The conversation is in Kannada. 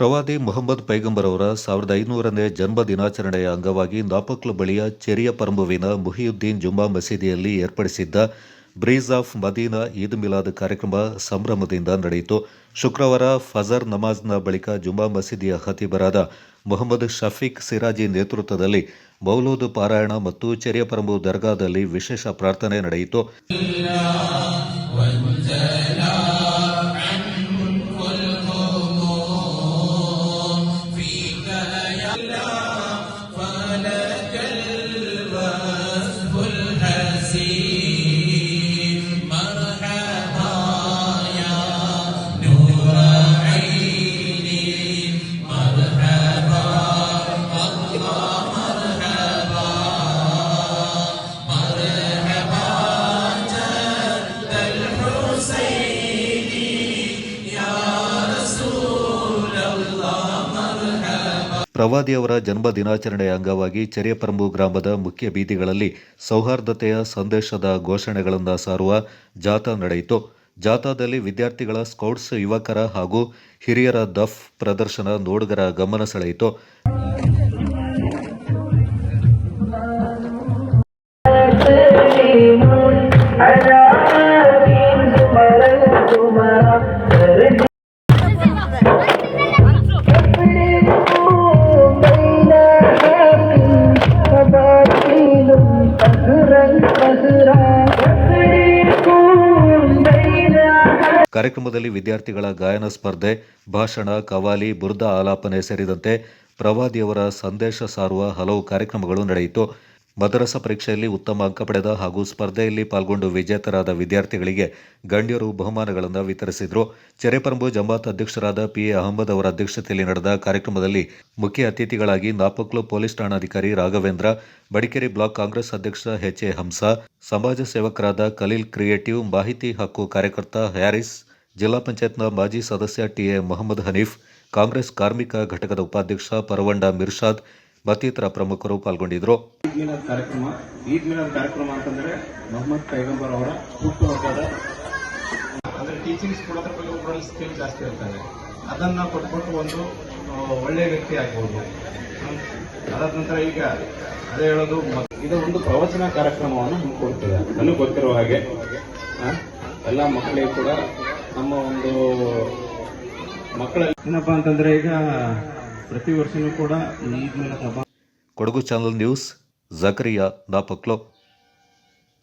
ಪ್ರವಾದಿ ಮೊಹಮ್ಮದ್ ಪೈಗಂಬರ್ ಅವರ ಸಾವಿರದ ಐನೂರನೇ ಜನ್ಮ ದಿನಾಚರಣೆಯ ಅಂಗವಾಗಿ ನಾಪಕ್ಲು ಬಳಿಯ ಚೆರಿಯ ಪರಂಬುವಿನ ಮುಹಿಯುದ್ದೀನ್ ಜುಮ್ಮಾ ಮಸೀದಿಯಲ್ಲಿ ಏರ್ಪಡಿಸಿದ್ದ ಬ್ರೀಸ್ ಆಫ್ ಮದೀನಾ ಈದ್ ಮಿಲಾದ್ ಕಾರ್ಯಕ್ರಮ ಸಂಭ್ರಮದಿಂದ ನಡೆಯಿತು. ಶುಕ್ರವಾರ ಫಜರ್ ನಮಾಜ್ನ ಬಳಿಕ ಜುಮ್ಮಾ ಮಸೀದಿಯ ಖತೀಬರಾದ ಮೊಹಮ್ಮದ್ ಶಫೀಕ್ ಸಿರಾಜಿ ನೇತೃತ್ವದಲ್ಲಿ ಮೌಲೂದ್ ಪಾರಾಯಣ ಮತ್ತು ಚೆರಿಯ ಪರಂಬು ದರ್ಗಾದಲ್ಲಿ ವಿಶೇಷ ಪ್ರಾರ್ಥನೆ ನಡೆಯಿತು. ಪ್ರವಾದಿಯವರ ಜನ್ಮ ದಿನಾಚರಣೆಯ ಅಂಗವಾಗಿ ಚೆರಿಯಪರಂಬು ಗ್ರಾಮದ ಮುಖ್ಯ ಬೀದಿಗಳಲ್ಲಿ ಸೌಹಾರ್ದತೆಯ ಸಂದೇಶದ ಘೋಷಣೆಗಳನ್ನು ಸಾರುವ ಜಾಥಾ ನಡೆಯಿತು. ಜಾಥಾದಲ್ಲಿ ವಿದ್ಯಾರ್ಥಿಗಳ ಸ್ಕೌಟ್ಸ್ ಯುವಕರ ಹಾಗೂ ಹಿರಿಯರ ದಫ್ ಪ್ರದರ್ಶನ ನೋಡುಗರ ಗಮನ ಸೆಳೆಯಿತು. ಕಾರ್ಯಕ್ರಮದಲ್ಲಿ ವಿದ್ಯಾರ್ಥಿಗಳ ಗಾಯನ ಸ್ಪರ್ಧೆ, ಭಾಷಣ, ಕವಾಲಿ, ಬುರ್ದ ಆಲಾಪನೆ ಸೇರಿದಂತೆ ಪ್ರವಾದಿಯವರ ಸಂದೇಶ ಸಾರುವ ಹಲವು ಕಾರ್ಯಕ್ರಮಗಳು ನಡೆಯಿತು. ಮದರಸ ಪರೀಕ್ಷೆಯಲ್ಲಿ ಉತ್ತಮ ಅಂಕ ಪಡೆದ ಹಾಗೂ ಸ್ಪರ್ಧೆಯಲ್ಲಿ ಪಾಲ್ಗೊಂಡು ವಿಜೇತರಾದ ವಿದ್ಯಾರ್ಥಿಗಳಿಗೆ ಗಣ್ಯರು ಬಹುಮಾನಗಳನ್ನು ವಿತರಿಸಿದರು. ಚೆರೆಪರಂಬು ಜಮಾತ್ ಅಧ್ಯಕ್ಷರಾದ ಪಿ ಎ ಅಹಮದ್ ಅವರ ಅಧ್ಯಕ್ಷತೆಯಲ್ಲಿ ನಡೆದ ಕಾರ್ಯಕ್ರಮದಲ್ಲಿ ಮುಖ್ಯ ಅತಿಥಿಗಳಾಗಿ ನಾಪಕ್ಲು ಪೊಲೀಸ್ ಠಾಣಾಧಿಕಾರಿ ರಾಘವೇಂದ್ರ, ಬಡಿಕೇರಿ ಬ್ಲಾಕ್ ಕಾಂಗ್ರೆಸ್ ಅಧ್ಯಕ್ಷ ಎಚ್ ಎ ಹಂಸ, ಸಮಾಜ ಸೇವಕರಾದ ಖಲೀಲ್ ಕ್ರಿಯೇಟಿವ್, ಮಾಹಿತಿ ಹಕ್ಕು ಕಾರ್ಯಕರ್ತ ಹ್ಯಾರಿಸ್, ಜಿಲ್ಲಾ ಪಂಚಾಯತ್ನ ಮಾಜಿ ಸದಸ್ಯ ಟಿಎ ಮೊಹಮ್ಮದ್ ಹನೀಫ್, ಕಾಂಗ್ರೆಸ್ ಕಾರ್ಮಿಕ ಘಟಕದ ಉಪಾಧ್ಯಕ್ಷ ಪರವಂಡ ಮಿರ್ಷಾದ್ ಮತ್ತಿತರ ಪ್ರಮುಖರು ಪಾಲ್ಗೊಂಡಿದ್ದರು ಕಾರ್ಯಕ್ರಮ ಈದ್ ಮಿಲಾದ್ ಕಾರ್ಯಕ್ರಮ ಅಂತಂದ್ರೆ ಮೊಹಮ್ಮದ್ ಪೈಗಂಬರ್ ಅವರ ಹುಟ್ಟುಹಬ್ಬದ ಅಂದ್ರೆ ಟೀಚಿಂಗ್ಸ್ ಕೊಡೋದ್ರ ಬಗ್ಗೆ ಒಬ್ಬರಲ್ಲಿ ಸ್ಕಿಲ್ ಜಾಸ್ತಿ ಇರ್ತಾರೆ ಅದನ್ನ ಕೊಟ್ಬಿಟ್ಟು ಒಂದು ಆ, ಒಳ್ಳೆ ವ್ಯಕ್ತಿ ಆಗ್ಬೋದು. ಅದಾದ ನಂತರ ಈಗ ಅದೇ ಹೇಳೋದು ಇದು ಒಂದು ಪ್ರವಚನ ಕಾರ್ಯಕ್ರಮವನ್ನು ಹಮ್ಮಿಕೊಳ್ತದೆ ನನಗೆ ಗೊತ್ತಿರೋ ಹಾಗೆ. ಎಲ್ಲ ಮಕ್ಕಳಿಗೂ ಕೂಡ ನಮ್ಮ ಒಂದು ಮಕ್ಕಳ ಏನಪ್ಪಾ ಅಂತಂದ್ರೆ ಈಗ ಪ್ರತಿ ವರ್ಷನೂ ಕೂಡ ಈ ಈದ್ ಮಿಲಾದ್ ಹಬ್ಬ ಕೊಡಗು ಚಾನಲ್ ನ್ಯೂಸ್ ಜಕರಿಯಾ ನಾಪಕ್ಲೋ